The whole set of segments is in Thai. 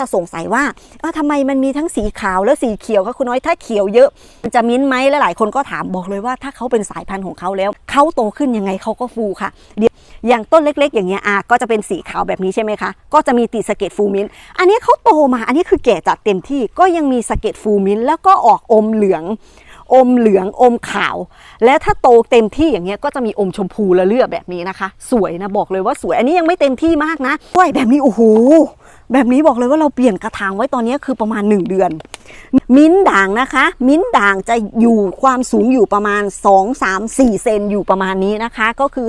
จะสงสัยว่าเอ้าทำไมมันมีทั้งสีขาวและสีเขียวคะคุณน้อยถ้าเขียวเยอะมันจะมิ้นไหมและหลายคนก็ถามบอกเลยว่าถ้าเขาเป็นสายพันธุ์ของเขาแล้วเขาโตขึ้นยังไงเขาก็ฟูค่ะเดี๋ยวอย่างต้นเล็ก ๆ อย่างเงี้ยอะก็จะเป็นสีขาวแบบนี้ใช่ไหมคะก็จะมีติดสะเก็ดฟูมิ้นอันนี้เขาโตมาอันนี้คือแก่จัดเต็มที่ก็ยังมีสะเก็ดฟูมิ้นแล้วก็ออกอมเหลือง อมเหลืองอมขาว และถ้าโตเต็มที่อย่างเงี้ยก็จะมีอมชมพูละเลือบแบบนี้นะคะ สวยนะบอกเลยว่าสวยอันนี้ยังไม่เต็มที่มากนะกล้วยแบบนี้โอ้โหแบบนี้บอกเลยว่าเราเปลี่ยนกระถางไว้ตอนนี้คือประมาณ 1 เดือน มิ้นด่างนะคะ มิ้นด่างจะอยู่ความสูงอยู่ประมาณ 2 3 4 เซนอยู่ประมาณนี้นะคะ ก็คือ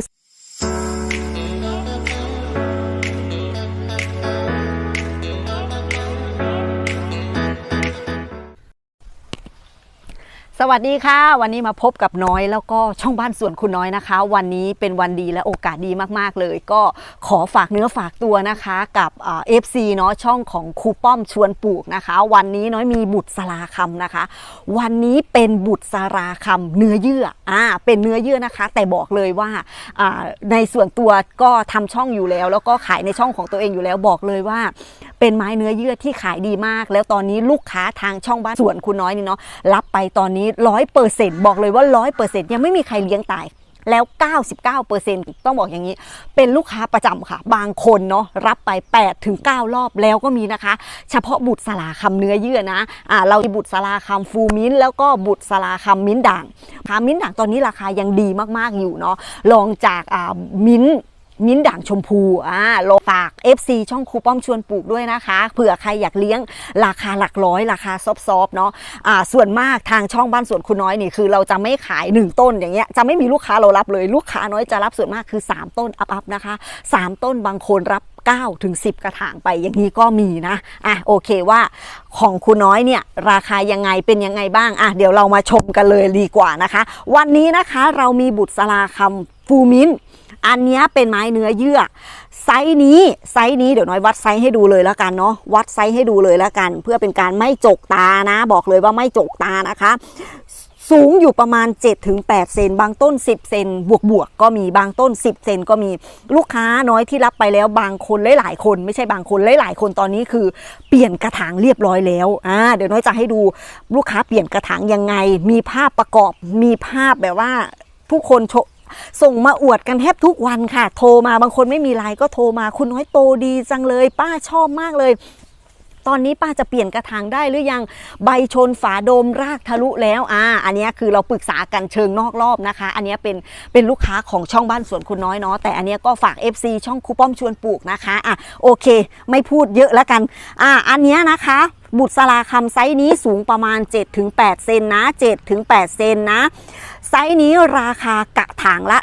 วัสดีค่ะ วันนี้มาพบกับน้อยแล้วก็ช่องบ้านสวนคุณน้อยนะคะ วันนี้เป็นวันดีและโอกาสดีมากๆเลย ก็ขอฝากเนื้อฝากตัวนะคะกับเอฟซีเนาะช่องของครูป้อมชวนปลูกนะคะ วันนี้น้อยมีบุตรสลาคำนะคะ วันนี้เป็นบุตรสลาคำเนื้อเยื่ออ่าเป็นเนื้อเยื่อนะคะ แต่บอกเลยว่าอ่าในส่วนตัวก็ทำช่องอยู่แล้ว แล้วก็ขายในช่องของตัวเองอยู่แล้วบอกเลยว่า เป็นไม้เนื้อเยื่อที่ขายดีมาก แล้วตอนนี้ลูกค้าทางช่องบ้านสวนคุณน้อยนี่เนาะรับไปตอนนี้ร้อยเปอร์เซ็นต์บอกเลยว่าร้อยเปอร์เซ็นต์ยังไม่มีใครเลี้ยงตายแล้ว 99%ต้องบอกอย่างนี้ เป็นลูกค้าประจำค่ะ บางคนเนาะรับไป 8 ถึง 9 รอบแล้วก็มีนะคะ เฉพาะบุตรสลาคำเนื้อเยื่อนะอ่าเรามีบุตรสลาคำฟูมิ้น แล้วก็บุตรสลาคำมิ้นด่างค่ะมิ้นด่างตอนนี้ราคายังดีมากๆอยู่เนาะลองจากอ่ามิ้น มิ้นด่างชมพูอ่าโลฝาก FC ช่องครูป้อมชวนปลูกด้วยนะคะ เผื่อใครอยากเลี้ยงราคาหลักร้อย ราคาซอฟๆเนาะอ่าส่วนมากทางช่องบ้านสวนคุณน้อยนี่คือเราจะไม่ขาย 1 ต้นอย่างเงี้ยจะไม่มีลูกค้าเรารับเลยลูกค้าน้อยจะรับส่วนมากคือ 3 ต้นอัพๆนะคะ 3 ต้นบางคนรับ9ถึง10 กระถางไปอย่างนี้ก็มีนะอะโอเคว่าของคุณน้อยเนี่ยราคายังไงเป็นยังไงบ้างอะเดี๋ยวเรามาชมกันเลยดีกว่านะคะ วันนี้นะคะเรามีบุตรสลาคำฟูมิน อันนี้เป็นไม้เนื้อเยื่อ ไซส์นี้ไซส์นี้เดี๋ยวน้อยวัดไซส์ให้ดูเลยแล้วกันเนาะวัดไซส์ให้ดูเลยแล้วกัน เพื่อเป็นการไม่จกตานะ บอกเลยว่าไม่จกตานะคะสูงอยู่ประมาณ 7-8 เซน บางต้น 10 เซน บวกบวกก็มีบางต้น 10 เซนก็มีลูกค้าน้อยที่รับไปแล้วบางคนหลายๆคน ไม่ใช่บางคนหลายๆคนตอนนี้คือเปลี่ยนกระถางเรียบร้อยแล้วอ่าเดี๋ยวน้อยจะให้ดูลูกค้าเปลี่ยนกระถางยังไง มีภาพประกอบมีภาพแบบว่าผู้คนโช ส่งมาอวดกันแทบทุกวันค่ะ โทรมาบางคนไม่มีไลน์ก็โทรมาคุณน้อยโตดีจังเลย ป้าชอบมากเลยตอนนี้ป้าจะเปลี่ยนกระถางได้หรือยังใบชนฝาโดมรากทะลุแล้วอ่าอันนี้คือเราปรึกษากันเชิงนอกรอบนะคะ อันนี้เป็นเป็นลูกค้าของช่องบ้านสวนคุณน้อยเนาะแต่อันนี้ก็ฝาก FC ช่องคูป้อมชวนปลูกนะคะอะโอเค ไม่พูดเยอะแล้วกันอ่าอันเนี้ยนะคะ บุตรสลาคำไซส์นี้สูงประมาณ 7-8 เซนนะ 7-8 เซนนะ ไซส์นี้ราคากระถางละ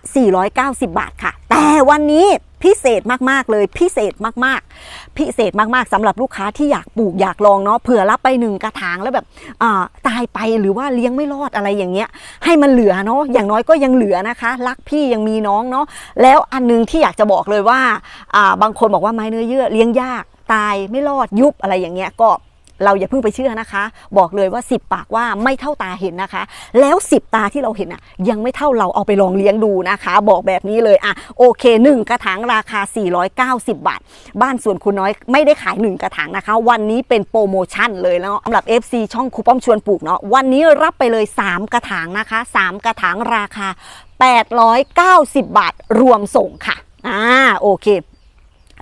490 บาทค่ะ แต่วันนี้พิเศษมากๆเลยพิเศษมากๆ พิเศษมากๆสำหรับลูกค้าที่อยากปลูกอยากลองเนาะเผื่อรับไปหนึ่งกระถางแล้วแบบตายไปหรือว่าเลี้ยงไม่รอดอะไรอย่างเงี้ย ให้มันเหลือเนาะอย่างน้อยก็ยังเหลือนะคะ รักพี่ยังมีน้องเนาะแล้วอันนึงที่อยากจะบอกเลยว่า บางคนบอกว่าไม้เนื้อเยื่อเลี้ยงยากตายไม่รอดยุบอะไรอย่างเงี้ยก็ เราอย่าเพิ่งไปเชื่อนะคะ บอกเลยว่า 10 ปากว่าไม่เท่าตาเห็นนะคะ แล้ว 10 ตาที่เราเห็นอะยังไม่เท่าเราเอาไปลองเลี้ยงดูนะคะ บอกแบบนี้เลยอะโอเค 1 กระถางราคา 490 บาท บ้านส่วนคุณน้อยไม่ได้ขาย 1 กระถางนะคะ วันนี้เป็นโปรโมชั่นเลยแล้วสำหรับ FC ช่องคูป้อมชวนปลูกเนาะวันนี้รับไปเลย 3 กระถางนะคะ 3 กระถางราคา 890 บาทรวมส่งค่ะอ่าโอเค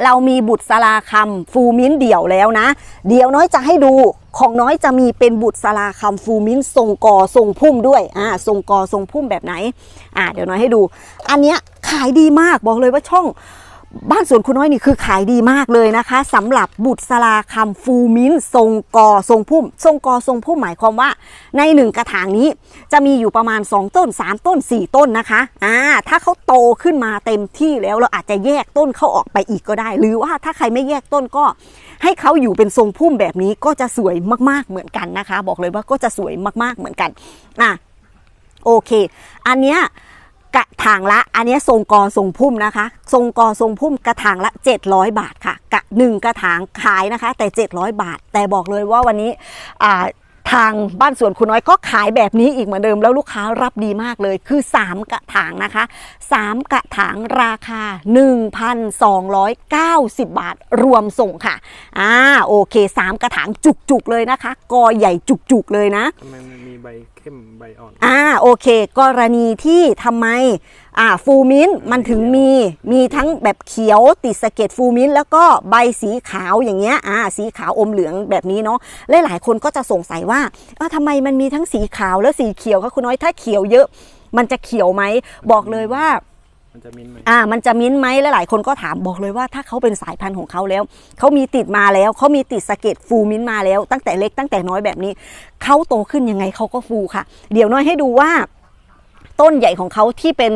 เรามีบุตรสลาคำฟูมิ้นเดี่ยวแล้วนะ เดี๋ยวน้อยจะให้ดูของน้อยจะมีเป็นบุตรสลาคำฟูมิ้นทรงกอทรงพุ่มด้วยอ่าทรงกอทรงพุ่มแบบไหนอ่าเดี๋ยวน้อยให้ดู อันเนี้ยขายดีมากบอกเลยว่าช่อง บ้านสวนคุณน้อยนี่คือขายดีมากเลยนะคะสำหรับบุตรสลาคำฟูมินทรงกอทรงพุ่ม ทรงกอทรงพุ่มหมายความว่า ในหนึ่งกระถางนี้จะมีอยู่ประมาณ 2 ต้น 3 ต้น 4 ต้นนะคะอ่าถ้าเขาโตขึ้นมาเต็มที่แล้วเราอาจจะแยกต้นเขาออกไปอีกก็ได้ หรือว่าถ้าใครไม่แยกต้นก็ ให้เขาอยู่เป็นทรงพุ่มแบบนี้ก็จะสวยมากๆเหมือนกันนะคะ บอกเลยว่าก็จะสวยมากๆเหมือนกันอะโอเค อันเนี้ย กระถางละอันนี้ทรงกอทรงพุ่มนะคะ ทรงกอทรงพุ่มกระถางละ 700 บาทค่ะ กะหนึ่งกระถางขายนะคะ แต่ 700 บาท แต่บอกเลยว่าวันนี้อ่า ทางบ้านสวนคุณน้อยก็ขายแบบนี้อีกเหมือนเดิมแล้วลูกค้ารับดีมากเลยคือ 3 กระถางนะคะ 3 กระถางราคา 1,290 บาทรวมส่งค่ะอ่าโอเค 3 กระถางจุกๆเลยนะคะ กอใหญ่จุกๆเลยนะทำไมมันมีใบเข้มใบอ่อนอ่าโอเค กรณีที่ทำไม อ่าฟูมินท์มันถึงมีมีทั้งแบบเขียวติดสะเก็ดฟูมินท์แล้วก็ใบสีขาวอย่างเงี้ยอ่าสีขาวอมเหลืองแบบนี้เนาะหลายๆคนก็จะสงสัยว่าเอ้าทำไมมันมีทั้งสีขาวและสีเขียวคะคุณน้อยถ้าเขียวเยอะ มันจะเขียวไหมบอกเลยว่ามันจะมิ้นท์ไหมอ่า มันจะมิ้นท์ไหมและหลายคนก็ถามบอกเลยว่าถ้าเขาเป็นสายพันธุ์ของเขาแล้ว เขามีติดมาแล้วเขามีติดสะเก็ดฟูมิ้นท์มาแล้ว ตั้งแต่เล็กตั้งแต่น้อยแบบนี้ เขาโตขึ้นยังไงเขาก็ฟูค่ะ เดี๋ยวน้อยให้ดูว่า ต้นใหญ่ของเขาที่เป็น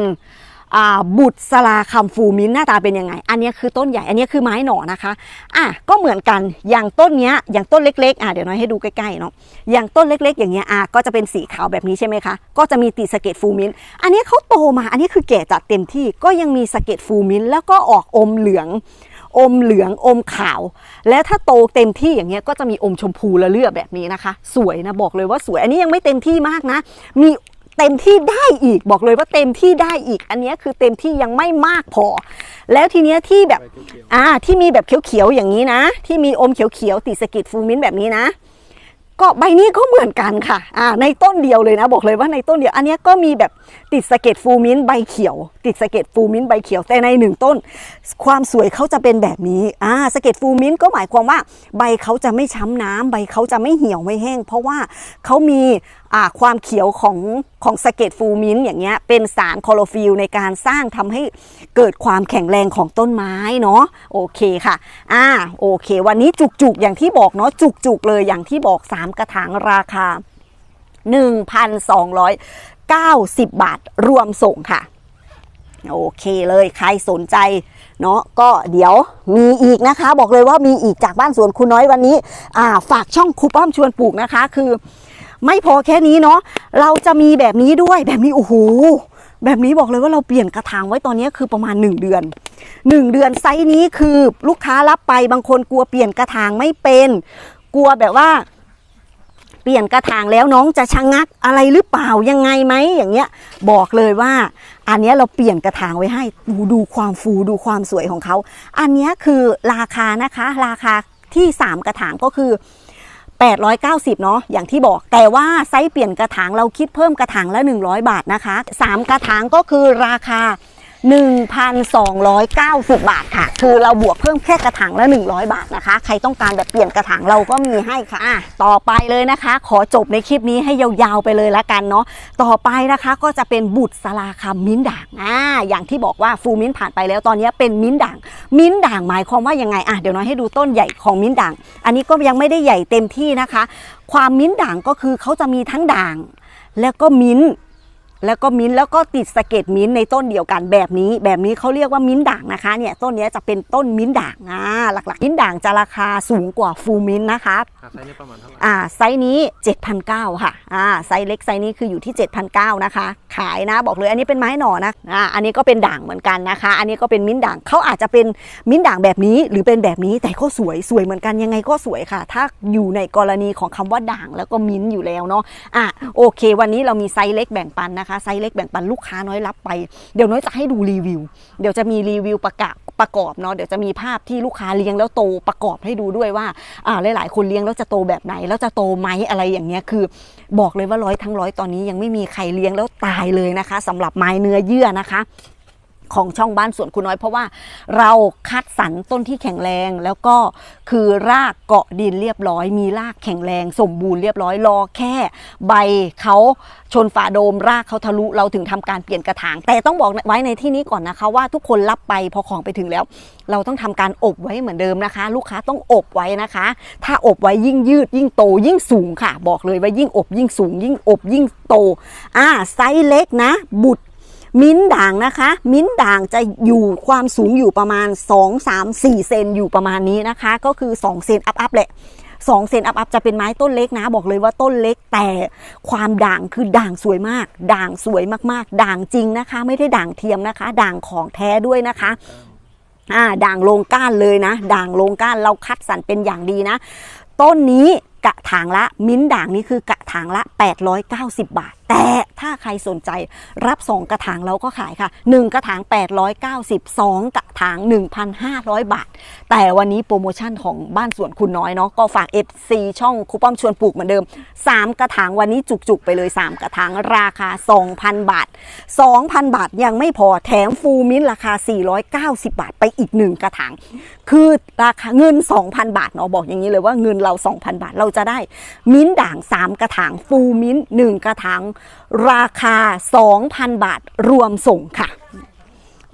บุตรสลาคำฟูมินหน้าตาเป็นยังไง อันนี้คือต้นใหญ่ อันนี้คือไม้หน่อนะคะ อะก็เหมือนกัน อย่างต้นเนี้ย อย่างต้นเล็ก ๆ อะเดี๋ยวน้อยให้ดูใกล้ๆเนาะ อย่างต้นเล็ก ๆ อย่างเงี้ย อะก็จะเป็นสีขาวแบบนี้ใช่ไหมคะ ก็จะมีติสเก็ดฟูมิน อันนี้เขาโตมา อันนี้คือแก่จัดเต็มที่ ก็ยังมีสเก็ดฟูมิน แล้วก็ออกอมเหลือง อมเหลือง อมขาว และถ้าโตเต็มที่อย่างเงี้ย ก็จะมีอมชมพูละเลือแบบนี้นะคะ สวยนะ บอกเลยว่าสวย อันนี้ยังไม่เต็มที่มากนะ มี เต็มที่ได้อีกบอกเลยว่าเต็มที่ได้อีก อันเนี้ยคือเต็มที่ยังไม่มากพอ แล้วทีเนี้ยที่แบบใบเขียวอ่าที่มีแบบเขียวๆอย่างนี้นะ ที่มีอมเขียวๆติดสะกิดฟูมินท์แบบนี้นะ ก็ใบนี้ก็เหมือนกันค่ะอ่าในต้นเดียวเลยนะ บอกเลยว่าในต้นเดียว อันเนี้ยก็มีแบบติดสะเก็ดฟูมินท์ใบเขียว ติดสะเก็ดฟูมินท์ใบเขียวแต่ในหนึ่งต้น ความสวยเขาจะเป็นแบบนี้อ่าสะเก็ดฟูมินท์ก็หมายความว่า ใบเขาจะไม่ช้ำน้ำใบเขาจะไม่เหี่ยวไม่แห้ง เพราะว่าเขามีอ่า ความเขียวของของสเก็ดฟูมินท์อย่างเงี้ยเป็นสารคลอโรฟิลในการสร้างทำให้เกิดความแข็งแรงของต้นไม้เนาะโอเคค่ะอ่าโอเค วันนี้จุกๆอย่างที่บอกเนาะจุกๆเลยอย่างที่บอก 3 กระถางราคา 1,290 บาทรวมส่งค่ะ โอเคเลยใครสนใจ เนาะก็เดี๋ยวมีอีกนะคะ บอกเลยว่ามีอีกจากบ้านสวนคุณน้อยวันนี้อ่าฝากช่องครูป้อมชวนปลูกนะคะ คือ ไม่พอแค่นี้เนาะเราจะมีแบบนี้ด้วยแบบนี้โอ้โหแบบนี้บอกเลยว่าเราเปลี่ยนกระถางไว้ตอนนี้คือประมาณ 1 เดือน 1 เดือนไซส์นี้คือลูกค้ารับไปบางคนกลัวเปลี่ยนกระถางไม่เป็น กลัวแบบว่า เปลี่ยนกระถางแล้วน้องจะชะงักอะไรหรือเปล่ายังไงไหมอย่างเงี้ยบอกเลยว่า อันนี้เราเปลี่ยนกระถางไว้ให้ดูดูความฟูดูความสวยของเขา อันนี้คือราคานะคะ ราคาที่ 3 กระถางก็คือ 890 เนาะอย่างที่บอก แต่ว่าไซส์เปลี่ยนกระถางเราคิดเพิ่มกระถางละ 100 บาทนะคะ 3 กระถางก็คือราคา 1,290 บาทค่ะ คือเราบวกเพิ่มแค่กระถางละ 100 บาทนะคะ ใครต้องการแบบเปลี่ยนกระถางเราก็มีให้ค่ะอะ ต่อไปเลยนะคะ ขอจบในคลิปนี้ให้ยาวๆไปเลยละกันเนาะ ต่อไปนะคะก็จะเป็นบุตรสลาคำมิ้นด่าง อ่า อย่างที่บอกว่าฟูมิ้นผ่านไปแล้ว ตอนนี้เป็นมิ้นด่าง มิ้นด่างหมายความว่ายังไง อะ เดี๋ยวน้อยให้ดูต้นใหญ่ของมิ้นด่าง อันนี้ก็ยังไม่ได้ใหญ่เต็มที่นะคะ ความมิ้นด่างก็คือเขาจะมีทั้งด่าง แล้วก็มิ้น แล้วก็มิ้นท์แล้วก็ติดสะเก็ดมิ้นท์ในต้นเดียวกันแบบนี้ แบบนี้เขาเรียกว่ามิ้นท์ด่างนะคะเนี่ยต้นเนี้ยจะเป็นต้นมิ้นท์ด่างอ่าหลักๆ มิ้นท์ด่างจะราคาสูงกว่าฟูมิ้นท์นะคะๆหาไซส์นี้ประมาณเท่าไหร่อ่าไซส์นี้7,900ค่ะอ่าไซส์เล็กไซส์นี้คืออยู่ที่7,900นะคะ ขายนะบอกเลยอันนี้เป็นไม้หน่อนะอ่าอันนี้ก็เป็นด่างเหมือนกันนะคะ อันนี้ก็เป็นมิ้นท์ด่างเขาอาจจะเป็นมิ้นท์ด่างแบบนี้หรือเป็นแบบนี้แต่ก็สวยสวยเหมือนกันยังไงก็สวยค่ะ ถ้าอยู่ในกรณีของคำว่าด่างแล้วก็มิ้นท์อยู่แล้วเนาะอะโอเค วันนี้เรามีไซส์เล็กแบ่งปันนะคะไซส์เล็กแบ่งปันลูกค้าน้อยรับไป เดี๋ยวน้อยจะให้ดูรีวิว เดี๋ยวจะมีรีวิวประกาศประกอบเนาะเดี๋ยวจะมีภาพที่ลูกค้าเลี้ยงแล้วโตประกอบให้ดูด้วยว่าอ่าหลาย ๆ คนเลี้ยงแล้วจะโตแบบไหน แล้วจะโตไหมอะไรอย่างเงี้ยคือ บอกเลยว่าร้อยทั้งร้อยตอนนี้ยังไม่มีใครเลี้ยงแล้วตายเลยนะคะสำหรับไม้เนื้อเยื่อนะคะ ของช่องบ้านสวนคุณน้อยเพราะว่าเราคัดสรรต้นที่แข็งแรงแล้วก็คือรากเกาะดินเรียบร้อย มีรากแข็งแรง สมบูรณ์เรียบร้อยรอแค่ ใบเขาชนฝาโดมรากเขาทะลุเราถึงทำการเปลี่ยนกระถาง แต่ต้องบอกไว้ในที่นี้ก่อนนะคะว่าทุกคนรับไปพอของไปถึงแล้ว เราต้องทำการอบไว้เหมือนเดิมนะคะ ลูกค้าต้องอบไว้นะคะ ถ้าอบไว้ยิ่งยืด ยิ่งโตยิ่งสูงค่ะ บอกเลยว่ายิ่งอบยิ่งสูง ยิ่งอบยิ่งโตอ่าไซส์เล็กนะ บุตร มิ้นด่างนะคะ มิ้นด่างจะอยู่ความสูงอยู่ประมาณ 2 3 4 เซนอยู่ประมาณนี้นะคะ ก็คือ 2 เซนอัพอัพแหละ2เซนอัพอัพจะเป็นไม้ต้นเล็กนะ บอกเลยว่าต้นเล็กแต่ความด่างคือด่างสวยมาก ด่างสวยมากๆ ด่างจริงนะคะ ไม่ได้ด่างเทียมนะคะ ด่างของแท้ด้วยนะคะอ่าด่างลงก้านเลยนะ ด่างลงก้านเราคัดสรรเป็นอย่างดีนะ ต้นนี้กะถางละ มิ้นด่างนี่คือกะถางละ 890 บาท แต่ ถ้าใครสนใจรับ 2 กระถางเราก็ขายค่ะ 1 กระถาง 890 2 กระถาง 1,500 บาท แต่วันนี้โปรโมชั่นของบ้านสวนคุณน้อยเนาะก็ฝาก FC ช่องคูป้อมชวนปลูกเหมือนเดิม 3 กระถางวันนี้จุกๆ ไปเลย 3 กระถางราคา 2,000 บาท 2,000 บาทยังไม่พอแถมฟูมิ้นราคา 490 บาทไปอีก 1 กระถาง คือราคาเงิน 2,000 บาทเนาะบอกอย่างนี้เลยว่าเงินเรา 2,000 บาทเราจะได้ มิ้นด่าง 3 กระถางฟูมิ้น 1 กระถางราราคา 2,000 บาทรวมส่งค่ะ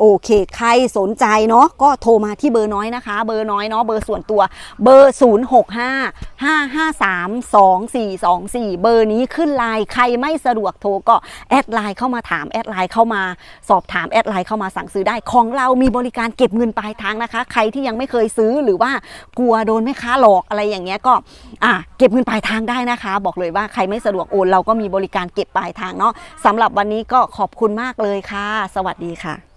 โอเค ใครสนใจเนาะก็โทรมาที่เบอร์น้อยนะคะ เบอร์น้อยเนาะเบอร์ส่วนตัวเบอร์ 0 6 5 5 5 3 2 4 2 4 เบอร์นี้ขึ้นไลน์ใครไม่สะดวกโทรก็แอดไลน์เข้ามาถามแอดไลน์เข้ามาสอบถามแอดไลน์เข้ามาสั่งซื้อได้ของเรามีบริการเก็บเงินปลายทางนะคะ ใครที่ยังไม่เคยซื้อหรือว่ากลัวโดนแม่ค้าหลอกอะไรอย่างเงี้ยก็อะเก็บเงินปลายทางได้นะคะ บอกเลยว่าใครไม่สะดวกโอนเราก็มีบริการเก็บปลายทางเนาะสำหรับวันนี้ก็ขอบคุณมากเลยค่ะ สวัสดีค่ะ